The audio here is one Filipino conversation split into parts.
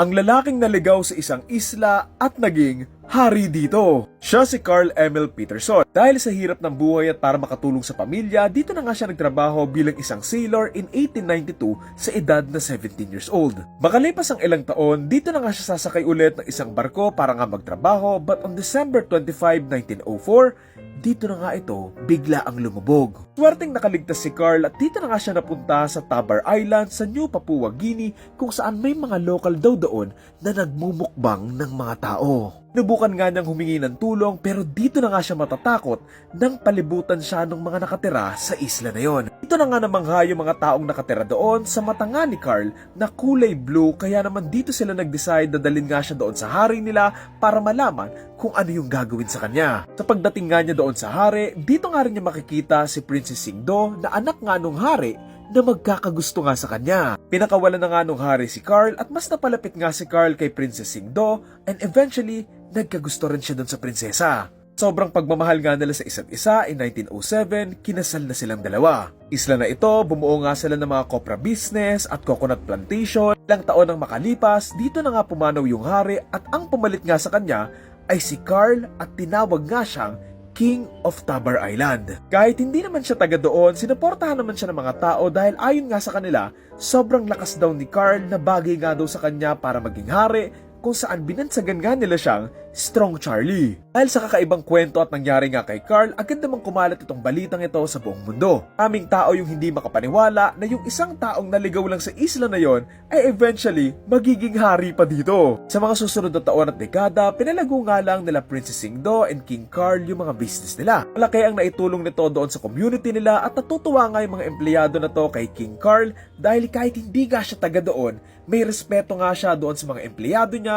Ang lalaking naligaw sa isang isla at naging hari dito. Siya si Carl Emil Peterson. Dahil sa hirap ng buhay at para makatulong sa pamilya, dito na nga siya nagtrabaho bilang isang sailor in 1892 sa edad na 17 years old. Makalipas ang ilang taon, dito na nga siya sasakay ulit ng isang barko para nga magtrabaho but on December 25, 1904, dito na nga ito bigla ang lumubog. Swerteng nakaligtas si Carl at dito na nga siya napunta sa Tabar Island sa New Papua Guinea kung saan may mga local daw doon na nagmumukbang ng mga tao. Nubukan nga niyang humingi ng tulong pero dito na nga siya matatakot nang palibutan siya ng mga nakatira sa isla na yon. Ito na nga namangha yung mga taong nakatira doon sa mata nga ni Carl na kulay blue kaya naman dito sila nag-decide na dalhin nga siya doon sa hari nila para malaman kung ano yung gagawin sa kanya. Sa pagdating nga niya doon sa hari, dito nga rin niya makikita si Princess Singdo na anak nga nung hari na magkakagusto nga sa kanya. Pinakawalan na nga nung hari si Carl at mas napalapit nga si Carl kay Princess Singdo and eventually nagkagusto rin siya doon sa prinsesa. Sobrang pagmamahal nga nila sa isa't isa in 1907, kinasal na silang dalawa. Isla na ito, bumuo nga sila ng mga copra business at coconut plantation. Ilang taon ang makalipas, dito na nga pumanaw yung hari at ang pumalit nga sa kanya ay si Carl at tinawag nga siyang King of Tabar Island. Kahit hindi naman siya taga doon, sinuportahan naman siya ng mga tao dahil ayon nga sa kanila, sobrang lakas daw ni Carl na bagay nga daw sa kanya para maging hari kung saan binansagan nga nila siyang Strong Charlie. Dahil sa kakaibang kwento at nangyari nga kay Carl, agad namang kumalat itong balitang ito sa buong mundo. Aming tao yung hindi makapaniwala na yung isang taong naligaw lang sa isla na yon ay eventually magiging hari pa dito. Sa mga susunod na taon at dekada, pinalago nga lang nila Princess Singdo and King Carl yung mga business nila. Malaki ang naitulong nito doon sa community nila at natutuwa nga yung mga empleyado na to kay King Carl dahil kahit hindi nga siya taga doon, may respeto nga siya doon sa mga empleyado niya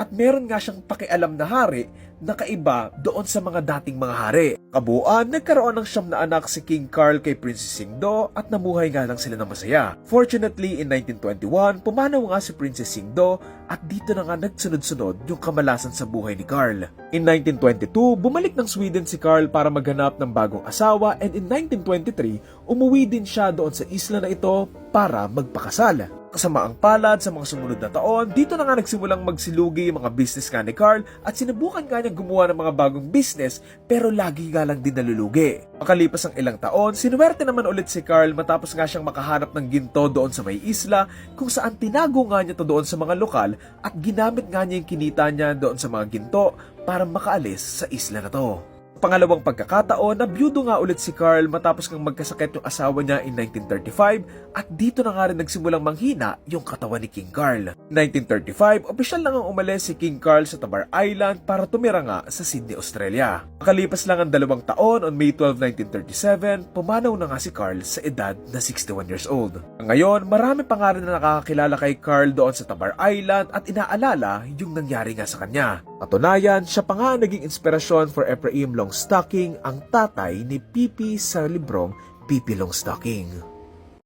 at meron nga siyang pakialam na hari na kaiba doon sa mga dating mga hari. Kabuuan, nagkaroon ng siyam na anak si King Carl kay Princess Singdo at namuhay nga lang sila ng masaya. Fortunately, in 1921, pumanaw nga si Princess Singdo at dito na nga nagsunod-sunod yung kamalasan sa buhay ni Carl. In 1922, bumalik ng Sweden si Carl para maghanap ng bagong asawa and in 1923, umuwi din siya doon sa isla na ito para magpakasal. Kasama ang palad sa mga sumunod na taon, dito na nga nagsimulang magsilugi yung mga business nga ni Carl at sinubukan nga niyang gumawa ng mga bagong business pero lagi nga lang din nalulugi. Makalipas ang ilang taon, sinuwerte naman ulit si Carl matapos nga siyang makahanap ng ginto doon sa may isla kung saan tinago nga niya to doon sa mga lokal at ginamit nga niya yung kinita niya doon sa mga ginto para makaalis sa isla na to. Pangalawang pagkakataon, nabyudo nga ulit si Carl matapos ngang magkasakit yung asawa niya in 1935 at dito na nga rin nagsimulang manghina yung katawan ni King Carl. 1935, opisyal na nga umalis si King Carl sa Tabar Island para tumira nga sa Sydney, Australia. Makalipas lang ang dalawang taon, on May 12, 1937, pumanaw na nga si Carl sa edad na 61 years old. Ngayon, marami pa nga rin na nakakakilala kay Carl doon sa Tabar Island at inaalala yung nangyari nga sa kanya. Katunayan, siya pa nga naging inspirasyon for Ephraim Longstocking, ang tatay ni Pipi sa librong Pipi Longstocking.